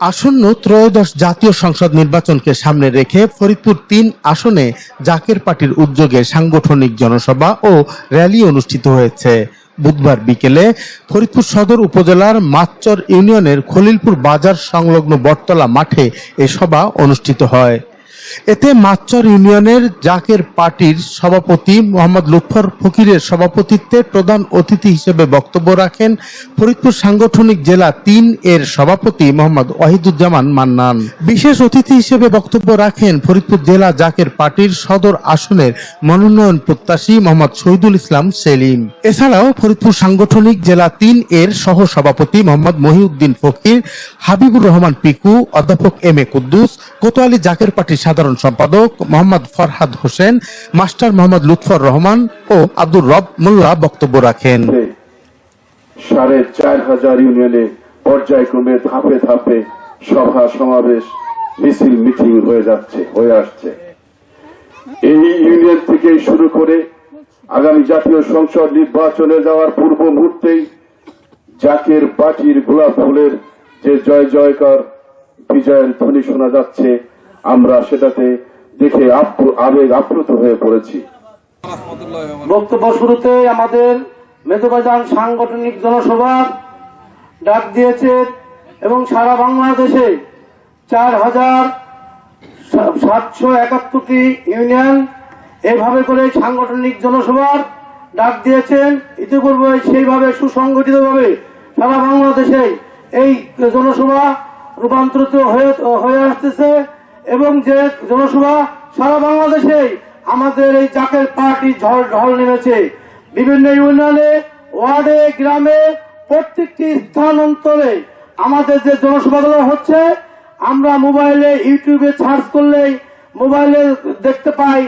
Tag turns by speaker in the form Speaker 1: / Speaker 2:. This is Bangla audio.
Speaker 1: আসন্ন ত্রয়োদশ জাতীয় সংসদ নির্বাচনকে সামনে রেখে ফরিদপুর তিন আসনে জাকের পার্টির উদ্যোগে সাংগঠনিক জনসভা ও র্যালি অনুষ্ঠিত হয়েছে। বুধবার বিকেলে ফরিদপুর সদর উপজেলার মাচ্চর ইউনিয়নের খলিলপুর বাজার সংলগ্ন বটতলা মাঠে এ সভা অনুষ্ঠিত হয়। এতে মাতচর ইউনিয়নের জাকের পার্টির সভাপতি মোহাম্মদ লুৎফর ফকিরের সভাপতিত্বে প্রধান অতিথি হিসেবে বক্তব্য রাখেন ফরিদপুর সাংগঠনিক জেলা তিন এর সভাপতি মোহাম্মদ ওয়াহিদুজ্জামান মান্নান। বিশেষ অতিথি হিসেবে বক্তব্য রাখেন ফরিদপুর জেলা জাকের পার্টির সদর আসনের মনোনয়ন প্রত্যাশী মোহাম্মদ শহীদুল ইসলাম সেলিম। এছাড়াও ফরিদপুর সাংগঠনিক জেলা তিন এর সহ সভাপতি মোহাম্মদ মহিউদ্দিন ফকির, হাবিবুর রহমান পিকু, অধ্যাপক এম এ কুদ্দুস, কোতোয়ালি জাকের পার্টির সাধারণ সম্পাদক মোহাম্মদ ফরহাদ হোসেন, মাস্টার মোহাম্মদ লুৎফর রহমান ও আব্দুর রব মোল্লা বক্তব্য রাখেন।
Speaker 2: সাড়ে চার হাজার ইউনিয়নে পর্যায়ক্রমে ধাপে ধাপে সভা সমাবেশ, মিছিল, মিটিং হয়ে যাচ্ছে, হয়ে আসছে। এই ইউনিয়ন থেকে শুরু করে আগামী জাতীয় সংসদ নির্বাচনে যাওয়ার পূর্ব মুহূর্তেই জাকের পার্টির গোলাপ ফুলের যে জয় জয়কার, বিজয়ের ধ্বনি শোনা যাচ্ছে। আমরা সেটাতে দেখে আবেগ আপ্লুত হয়ে পড়েছি।
Speaker 3: বক্তব্য শুরুতে আমাদের মেজবাজান সাংগঠনিক জনসভা ডাক দিয়েছে এবং সারা বাংলাদেশে চার হাজার সাতশো একাত্তরটি ইউনিয়ন এভাবে করে সাংগঠনিক জনসভার ডাক দিয়েছেন। ইতিপূর্বে সেইভাবে সুসংগঠিতভাবে সারা বাংলাদেশে এই জনসভা রূপান্তরিত হয়ে আসতেছে। এবং যে জনসভা সারা বাংলাদেশে আমাদের এই জাকের পার্টি ঝড় ঢল নেমেছে। বিভিন্ন ইউনিয়নে, ওয়ার্ডে, গ্রামে প্রত্যেকটি স্থান অন্তরে আমাদের যে জনসভাগুলো হচ্ছে, আমরা মোবাইলে, ইউটিউবে সার্চ করলেই মোবাইলে দেখতে পাই